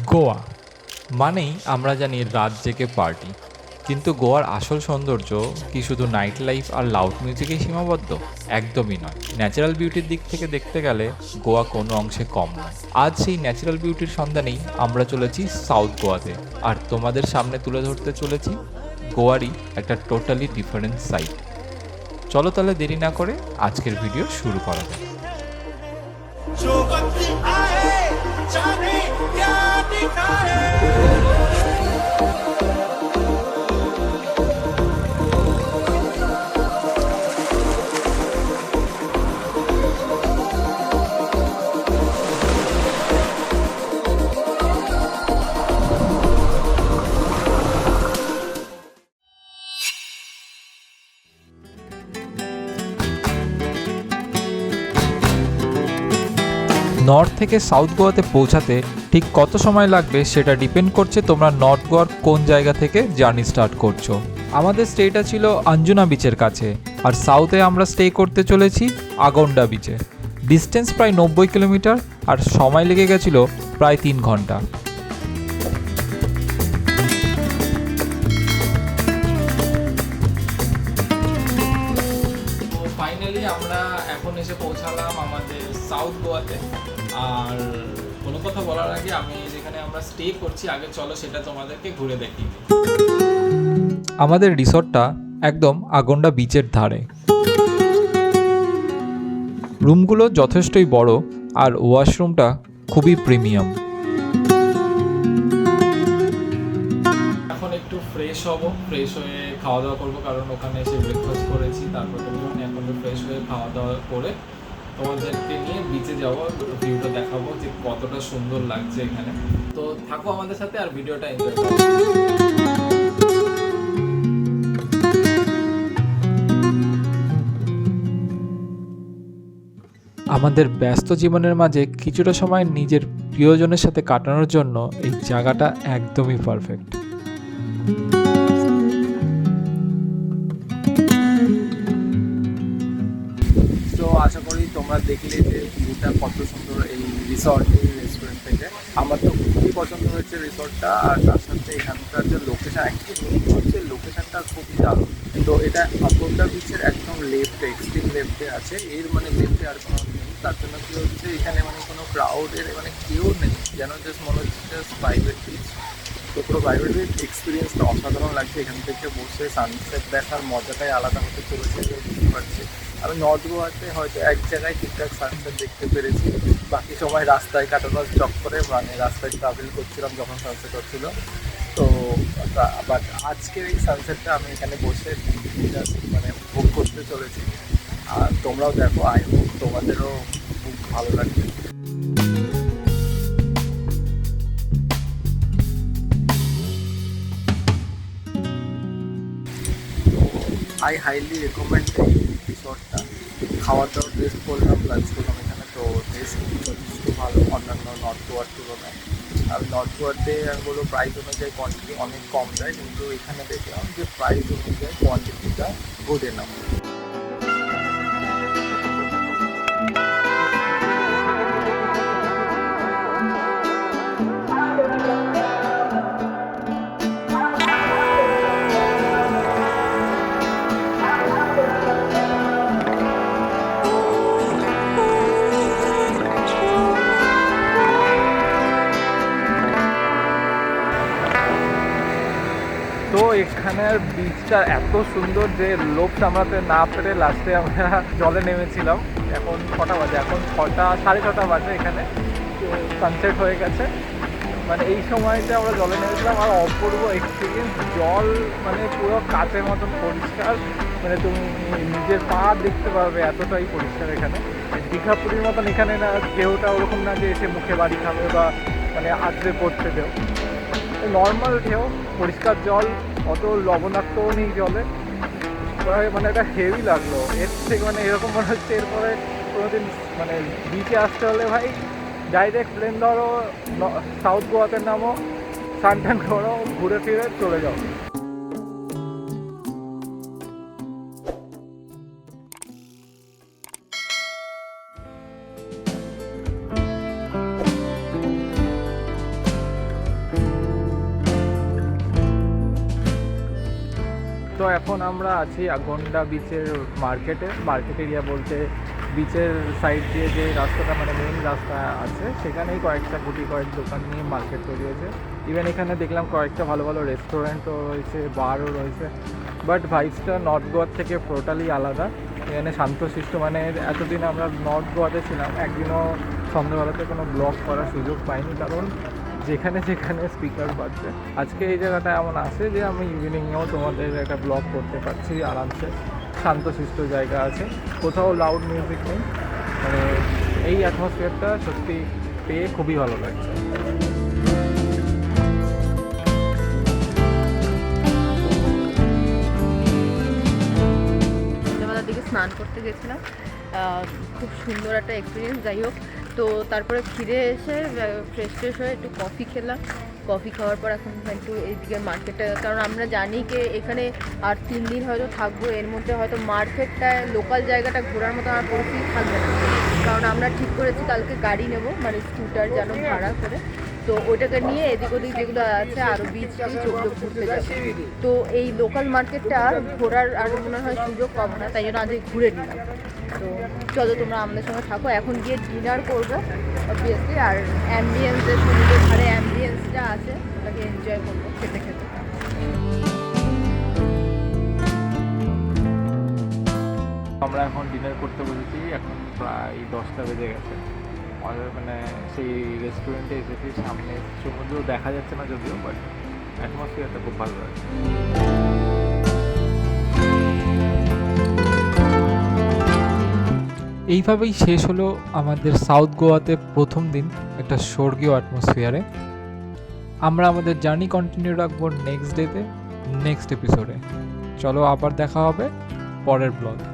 গোয়া মানেই আমরা জানি রাত জেগে পার্টি। কিন্তু গোয়ার আসল সৌন্দর্য কি শুধু নাইট লাইফ আর লাউড মিউজিকেই সীমাবদ্ধ? একদমই নয়। ন্যাচারাল বিউটির দিক থেকে দেখতে গেলে গোয়া কোনো অংশে কম নয়। আজ সেই ন্যাচারাল বিউটির সন্ধানেই আমরা চলেছি সাউথ গোয়াতে। আর তোমাদের সামনে তুলে ধরতে চলেছি গোয়ারই একটা টোটালি ডিফারেন্ট সাইট। চলো তাহলে দেরি না করে আজকের ভিডিও শুরু করা যাক। time. নর্থ থেকে সাউথ গোয়াতে পৌঁছাতে ঠিক কত সময় লাগবে সেটা ডিপেন্ড করছে তোমরা নর্থ গোয়ার কোন জায়গা থেকে জার্নি স্টার্ট করছ। আমাদের স্টেটা ছিল আঞ্জুনা বিচের কাছে আর সাউথে আমরা স্টে করতে চলেছি আগন্ডা বিচে। ডিস্টেন্স প্রায় নব্বই কিলোমিটার আর সময় লেগে গেছিল প্রায় তিন ঘণ্টা। আমরা এখন এসে পৌঁছালাম আমাদের সাউথ গোয়াতে। আর কোনো কথা বলার আগে আমি যেখানে আমরা স্টে করছি আগে চলো সেটা তোমাদেরকে ঘুরে দেখি আমাদের রিসর্টটা একদম আগন্ডা বিচের ধারে। রুমগুলো যথেষ্টই বড় আর ওয়াশরুমটা খুবই প্রিমিয়াম এখন একটু ফ্রেশ হব ফ্রেশ হয়ে খাওয়া দাওয়া করব কারণ ওখানে এসে ব্রেকফাস্ট করেছি তারপর এখন ফ্রেশ হয়ে খাওয়া দাওয়া করে তোমাদেরকে নিয়ে বিচে যাব ভিউটা দেখাবো যে কতটা সুন্দর লাগছে এখানে। তো থাকো আমাদের সাথে আর ভিডিওটা এনজয় করো। আমাদের ব্যস্ত জীবনের মাঝে কিছুটা সময় নিজের প্রিয়জনের সাথে কাটানোর জন্য এই জায়গাটা একদমই পারফেক্ট আশা করি তোমরা দেখলে যে ভিউটা কত সুন্দর এই রিসর্ট এই রেস্টুরেন্ট থেকে। আমার তো খুবই পছন্দ হয়েছে রিসর্টটা আর তার সাথে এখানকার যে লোকেশান মেন হচ্ছে লোকেশনটা খুবই দারুণ। তো এটা আপন্ডা বিচের একদম লেফটে এক্সট্রিম লেফটে আছে। এর মানে লেফটে আর কোনো নেই। তার জন্য কী হচ্ছে, এখানে মানে কোনো ক্রাউডের মানে কেউ নেই। যেন জাস্ট মনে হচ্ছে জাস্ট প্রাইভেট বিচ তো পুরো প্রাইভেট এক্সপিরিয়েন্সটা অসাধারণ লাগছে। এখান থেকে বসে সানসেট দেখার মজাটাই আলাদা হতে চলেছে বুঝতে পারছি। আমি নর্থ গোয়াতে হয়তো এক জায়গায় ঠিকঠাক সানসেট দেখতে পেরেছি। বাকি সময় রাস্তায় কাটানোর চক্করে মানে রাস্তায় ট্রাভেল করছিলাম যখন সানসেট হচ্ছিল। তো বাট আজকের এই সানসেটটা আমি এখানে বসে মানে ভোগ করতে চলেছি। আর তোমরাও দেখো আই হোপ তোমাদেরও খুব ভালো লাগবে। আই হাইলি রেকমেন্ড রিসর্টটা খাওয়ার দাওয়ার টেস্ট করলাম লাঞ্চ করলাম এখানে। তো টেস্ট যথেষ্ট ভালো, অন্যান্য নর্থ গোয়ার তুলনায়। আর নর্থ গোয়াতে বলো প্রাইস অনুযায়ী কোয়ান্টিটি অনেক কম দেয়, কিন্তু এখানে দেখলাম যে প্রাইস অনুযায়ী কোয়ান্টিটিটা গোডে এনাফ এখানের বিচটা এত সুন্দর যে লোক সামলাতে না পেরে লাস্টে আমরা জলে নেমেছিলাম। এখন কটা বাজে? এখন ছটা, সাড়ে ছটা বাজে এখানে। সানসেট হয়ে গেছে। মানে এই সময়টা আমরা জলে নেমেছিলাম আর অপূর্ব এক্সপিরিয়েন্স জল মানে পুরো কাচের মতন পরিষ্কার। মানে তুমি নিজের পা দেখতে পারবে এতটাই পরিষ্কার এখানে। দীঘা পুরীর মতন এখানে না ঢেউটা ওরকম না যে এসে মুখে বাড়ি খাবে বা মানে আছড়ে পড়ছে ঢেউ। নর্মাল ঢেউ, পরিষ্কার জল অত লবণাক্তও নেই জলে। মানে এটা হেভি লাগল। এর থেকে মানে এরকম মনে হচ্ছে এরপরে কোনোদিন মানে বিচে আসতে হলে ভাই ডাইরেক্ট প্লেন ধরো সাউথ গোয়াতে নামো সানটান করো, ঘুরে ফিরে চলে যাও। এখন আমরা আছি আগন্ডা বিচের মার্কেটে মার্কেট এরিয়া বলতে বিচের সাইড দিয়ে যে রাস্তাটা মানে মেইন রাস্তা আছে, সেখানেই কয়েকটা গুটি, কয়েক দোকান নিয়ে মার্কেট তৈরি হয়েছে। ইভেন এখানে দেখলাম কয়েকটা ভালো ভালো রেস্টুরেন্টও রয়েছে বারও রয়েছে। বাট ভাইসটা নর্থ গোয়ার থেকে টোটালি আলাদা। এখানে শান্তশিষ্ট মানে এতদিন আমরা নর্থ গোয়াতে ছিলাম, একদিনও সন্ধ্যাবেলাতে কোনো ব্লগ করার সুযোগ পাইনি। কারণ যেখানে যেখানে স্পিকার বাজছে আজকে এই জায়গাটা এমন আছে যে আমি ইভিনিংয়েও তোমাদের একটা ব্লগ করতে পারছি আরামসে। শান্তশিষ্ট জায়গা আছে। কোথাও লাউড মিউজিক নেই। মানে এই অ্যাটমসফিয়ারটা সত্যি পেয়ে খুবই ভালো লাগছে। স্নান করতে গেছিলাম। খুব সুন্দর একটা এক্সপিরিয়েন্স যাই হোক তো তারপরে ফিরে এসে ফ্রেশ ফ্রেশ হয়ে একটু কফি খেলাম। কফি খাওয়ার পর এখন একটু এইদিকে মার্কেটে কারণ আমরা জানি যে এখানে আর তিন দিন হয়তো থাকব, এর মধ্যে হয়তো মার্কেটটায় লোকাল জায়গাটা ঘোরার মতো আমার পরিস্থিতি থাকবে না। কারণ আমরা ঠিক করেছি কালকে গাড়ি নেব মানে স্কুটার যেন ভাড়া করে। তো ওইটাকে নিয়ে এদিক ওদিক যেগুলো আছে আরও বিচ টিচ ওগুলো ঘুরতে যাব। তো এই লোকাল মার্কেটটা আর ঘোরার আর মনে হয় সুযোগ পাবো না, তাই জন্য আজকে ঘুরে নিলাম। তো চলো তোমরা আমাদের সঙ্গে থাকো। এখন গিয়ে ডিনার করব অবভিয়াসলি আর অ্যাম্বিয়েন্স যে সমুদ্রের ধারে অ্যাম্বিয়েন্সটা আছে, ওটাকে এনজয় করব খেতে খেতে। আমরা এখন ডিনার করতে বসেছি, এখন প্রায় দশটা বেজে গেছে। আমাদের মানে সেই রেস্টুরেন্টে এসেছি, সামনে সমুদ্র দেখা যাচ্ছে না যদিও বাট অ্যাটমসফিয়ারটা খুব ভালো লাগছে এইভাবেই শেষ হলো আমাদের সাউথ গোয়াতে প্রথম দিন একটা স্বর্গীয় অ্যাটমসফিয়ারে আমরা আমাদের জার্নি কন্টিনিউ রাখব নেক্সট ডেতে নেক্সট এপিসোডে চলো আবার দেখা হবে পরের ব্লগে